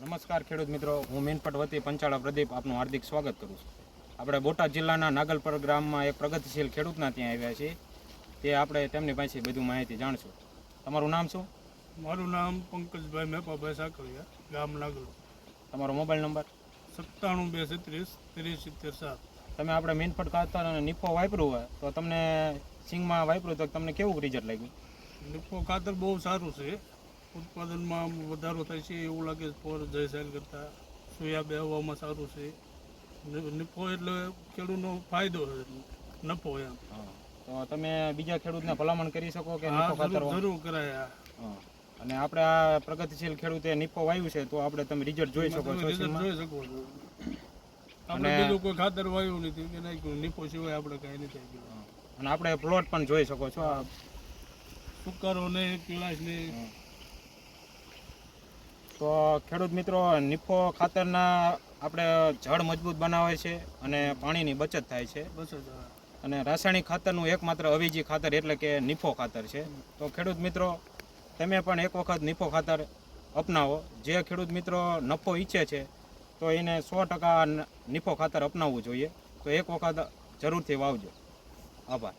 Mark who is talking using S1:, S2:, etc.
S1: નમસ્કાર ખેડૂત મિત્રો હું મીનપટ વતી પંચાળા પ્રદીપ આપનું હાર્દિક સ્વાગત કરું છું. આપણે બોટાદ જિલ્લાના નાગલપર ગામમાં એક પ્રગતિશીલ ખેડૂતના ત્યાં આવ્યા છીએ. તે આપણે તેમની પાસે બધું માહિતી જાણશું. તમારું નામ શું?
S2: મારું નામ પંકજભાઈ મેપાભાઈ સાકરિયા ગામ નાગલ
S1: તમારો મોબાઈલ નંબર?
S2: સત્તાણું બે છત્રીસ ત્રીસ સિત્તેર સાત.
S1: તમે આપણે મીનપટ ખાતર અને નિપ્પો વાપર્યું હોય તો તમને સિંગમાં વાપર્યું તો તમને કેવું રિઝલ્ટ લાગ્યું?
S2: નિપ્પો ખાતર બહુ સારું છે. ઉત્પાદનમાં વધારો થાય છે એવું લાગે છે. પોર જયસાલ કરતાં સોયા બેહવામાં સારું છે. નફો એટલે ખેડૂતનો ફાયદો છે. નફો એમ.
S1: તો તમે બીજા ખેડૂતને ભલામણ કરી શકો કે
S2: જરૂર કરાય
S1: અને આપણે આ પ્રગતિશીલ ખેડૂતે નિપો વાવ્યું છે તો આપણે તમે રિઝલ્ટ જોઈ શકો છો
S2: જોઈ શકો છો. આપણે
S1: અને-
S2: બીજું કોઈ ખાતર વાવ્યું નથી કે નાખ્યું નિપો સિવાય આપણે કાંઈ નથી આપ્યું.
S1: અને આપણે પ્લોટ પણ જોઈ શકો છો
S2: સુકારો ને પીળાશ ને
S1: તો ખેડૂત મિત્રો નિફો ખાતરના આપણે જળ મજબૂત બનાવે છે અને પાણીની બચત થાય છે. અને રાસાયણિક ખાતરનું એકમાત્ર અવેજી ખાતર એટલે કે નિફો ખાતર છે. તો ખેડૂત મિત્રો તમે પણ એક વખત નિફો ખાતર અપનાવો. જે ખેડૂત મિત્રો નફો ઈચ્છે છે તો એને સો ટકા નિફો ખાતર અપનાવવું જોઈએ. તો એક વખત જરૂરથી વાવજો. આભાર.